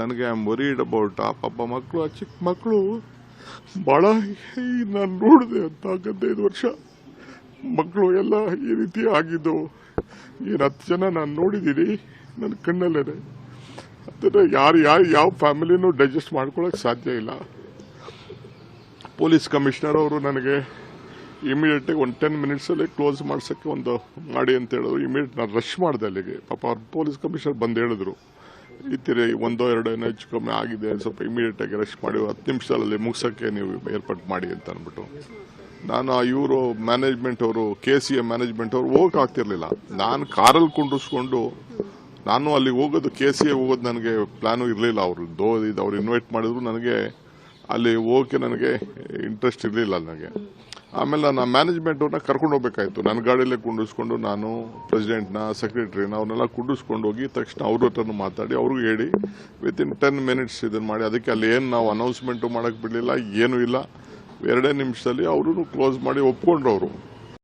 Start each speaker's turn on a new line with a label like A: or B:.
A: ನನಗೆ I am worried about ಆ ಪಾಪ ಮಕ್ಕಳು ಆ ಚಿಕ್ಕ ಮಕ್ಕಳು ಭಾಳ ನಾನು ನೋಡಿದೆ ಅಂತ ಹದಿನೈದು ವರ್ಷ. ಮಕ್ಕಳು ಎಲ್ಲ ಈ ರೀತಿ ಆಗಿದ್ದು. ಏನು ಹತ್ತು ಜನ ನಾನು ನೋಡಿದ್ದೀನಿ ನನ್ನ ಕಣ್ಣಲ್ಲೇ ಅದನ್ನು ಯಾರು ಯಾರು, ಯಾವ ಫ್ಯಾಮಿಲಿನೂ ಡೈಜೆಸ್ಟ್ ಮಾಡ್ಕೊಳ್ಳೋಕೆ ಸಾಧ್ಯ ಇಲ್ಲ. ಪೊಲೀಸ್ ಕಮಿಷನರ್ ಅವರು ನನಗೆ ಇಮಿಡಿಯೇಟಾಗಿ ಒಂದು ಟೆನ್ ಮಿನಿಟ್ಸಲ್ಲಿ ಕ್ಲೋಸ್ ಮಾಡ್ಸೋಕ್ಕೆ ಒಂದು ಮಾಡಿ ಅಂತ ಹೇಳಿದ್ರು. ಇಮಿಡಿಯೇಟ್ ನಾನು ರಶ್ ಮಾಡಿದೆ ಅಲ್ಲಿಗೆ. ಪಾಪ ಅವ್ರು ಪೊಲೀಸ್ ಕಮಿಷನರ್ ಬಂದು ಹೇಳಿದ್ರು. ಥರ ಒಂದೋ ಎರಡೋ ಏನೋ ಹೆಚ್ಚು ಕಮ್ಮಿ ಆಗಿದೆ ಸ್ವಲ್ಪ ಇಮಿಡಿಯೇಟಾಗಿ ರೆಸ್ಟ್ ಮಾಡಿ, ಹತ್ತು ನಿಮಿಷದಲ್ಲಿ ಮುಗಿಸೋಕ್ಕೆ ನೀವು ಏರ್ಪಾಟ್ ಮಾಡಿ ಅಂತ ಅಂದ್ಬಿಟ್ಟು. ನಾನು ಇವರು ಮ್ಯಾನೇಜ್ಮೆಂಟ್ ಅವರು ಕೆ ಸಿ ಎ ಮ್ಯಾನೇಜ್ಮೆಂಟ್ ಅವರು ಹೋಗಕ್ಕೆ ಆಗ್ತಿರ್ಲಿಲ್ಲ. ನಾನು ಕಾರಲ್ಲಿ ಕುಂಡಿಸ್ಕೊಂಡು ನಾನು ಅಲ್ಲಿಗೆ ಹೋಗೋದು ಕೆ ಸಿ ಎ ಹೋಗೋದು ನನಗೆ ಪ್ಲ್ಯಾನು ಇರಲಿಲ್ಲ. ಅವರು ದೋ ಇದು ಅವ್ರು ಇನ್ವೈಟ್ ಮಾಡಿದ್ರು, ನನಗೆ ಅಲ್ಲಿ ಓಕೆ ನನಗೆ ಇಂಟ್ರೆಸ್ಟ್ ಇರಲಿಲ್ಲ ನನಗೆ. ಆಮೇಲೆ ನಾನು ಮ್ಯಾನೇಜ್ಮೆಂಟ್ ಅವ್ರನ್ನ ಕರ್ಕೊಂಡು ಹೋಗ್ಬೇಕಾಯ್ತು. ನನ್ನ ಗಾಡಿಯಲ್ಲೇ ಕುಂಡಿಸ್ಕೊಂಡು ನಾನು ಪ್ರೆಸಿಡೆಂಟ್ನ ಸೆಕ್ರೆಟ್ರಿನ ಅವ್ರನ್ನೆಲ್ಲ ಕುಂಡಿಸ್ಕೊಂಡು ಹೋಗಿ ತಕ್ಷಣ ಅವ್ರ ಹತ್ರನೂ ಮಾತಾಡಿ, ಅವ್ರಿಗೂ ಹೇಳಿ ವಿತಿನ್ ಟೆನ್ ಮಿನಿಟ್ಸ್ ಇದನ್ನು ಮಾಡಿ. ಅದಕ್ಕೆ ಅಲ್ಲಿ ಏನು ನಾವು ಅನೌನ್ಸ್ಮೆಂಟು ಮಾಡೋಕ್ಕೆ ಬಿಡಲಿಲ್ಲ, ಏನೂ ಇಲ್ಲ. ಎರಡೇ ನಿಮಿಷದಲ್ಲಿ ಅವರು ಕ್ಲೋಸ್ ಮಾಡಿ ಒಪ್ಕೊಂಡ್ರು ಅವರು